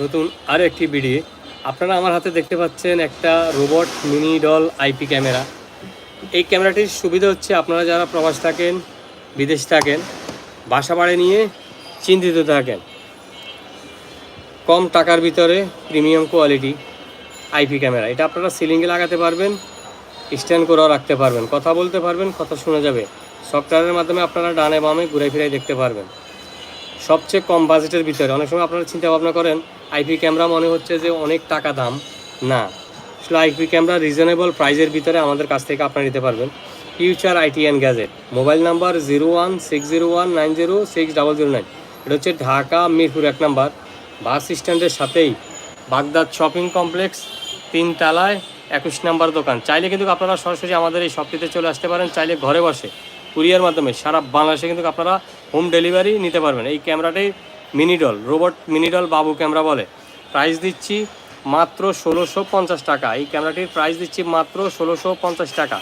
নতুন আরও একটি ভিডিও আপনারা আমার হাতে দেখতে পাচ্ছেন একটা robot mini doll IP camera. এই ক্যামেরাটির সুবিধা হচ্ছে আপনারা যারা প্রবাস থাকেন, বিদেশ থাকেন, বাসা বাড়ি নিয়ে চিন্তিত থাকেন, কম টাকার ভিতরে প্রিমিয়াম কোয়ালিটি আইপি ক্যামেরা। এটা আপনারা সিলিংয়ে লাগাতে পারবেন, স্ট্যান্ড করেও রাখতে পারবেন। কথা বলতে পারবেন, কথা শোনা যাবে। সফটওয়্যারের মাধ্যমে আপনারা ডানে বামে ঘুরে ফিরে দেখতে পারবেন। সবচেয়ে কম বাজেটের ভিতরে, অনেক সময় আপনারা চিন্তা ভাবনা করেন আইপি ক্যামেরা মনে হচ্ছে যে অনেক টাকা দাম। না, আসলে আইপি ক্যামেরা রিজনেবল প্রাইজের ভিতরে আমাদের কাছ থেকে আপনারা নিতে পারবেন। Future IT and gadget mobile number zero one six zero one nine zero six double zero nine এটা হচ্ছে ঢাকা মিরপুর এক নাম্বার। বাস স্ট্যান্ডের সাথেই বাগদাদ শপিং কমপ্লেক্স তিন তালায় একুশ নাম্বার দোকান। চাইলে কিন্তু আপনারা সরাসরি আমাদের এই শপটিতে চলে আসতে পারেন, চাইলে ঘরে বসে। কুরিয়ার মাধ্যমে সারা বাংলাদেশে কিন্তু আপনারা হোম ডেলিভারি নিতে পারবেন। এই ক্যামেরাটি মিনিডল রোবট মিনিডল বাবু ক্যামেরা বলে। প্রাইস দিচ্ছি মাত্র ষোলোশো পঞ্চাশ টাকা। এই ক্যামেরাটির প্রাইস দিচ্ছি মাত্র ষোলোশো পঞ্চাশ টাকা।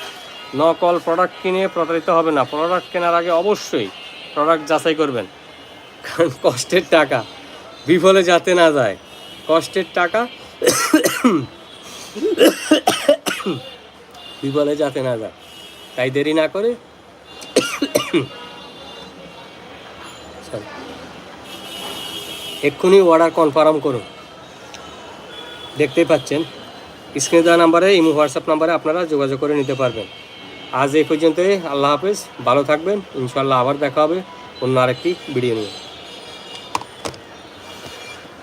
নকল প্রোডাক্ট কিনে প্রতারিত হবে না। প্রোডাক্ট কেনার আগে অবশ্যই প্রোডাক্ট যাচাই করবেন। কারণ কষ্টের টাকা। বিফলে যাতে না যায়। কষ্টের টাকা। বিফলে যাতে না যায়। তাই দেরি না করে. এক্ষুনি অর্ডার কনফার্ম করুন। দেখতেই পাচ্ছেন স্ক্রিনে দেওয়া নাম্বারে ইমো হোয়াটসঅ্যাপ নাম্বারে আপনারা যোগাযোগ করে নিতে পারবেন। আজ এই পর্যন্তই, আল্লাহ হাফেজ, ভালো থাকবেন ইনশাল্লাহ আবার দেখা হবে অন্য আরেকটি ভিডিও নিয়ে।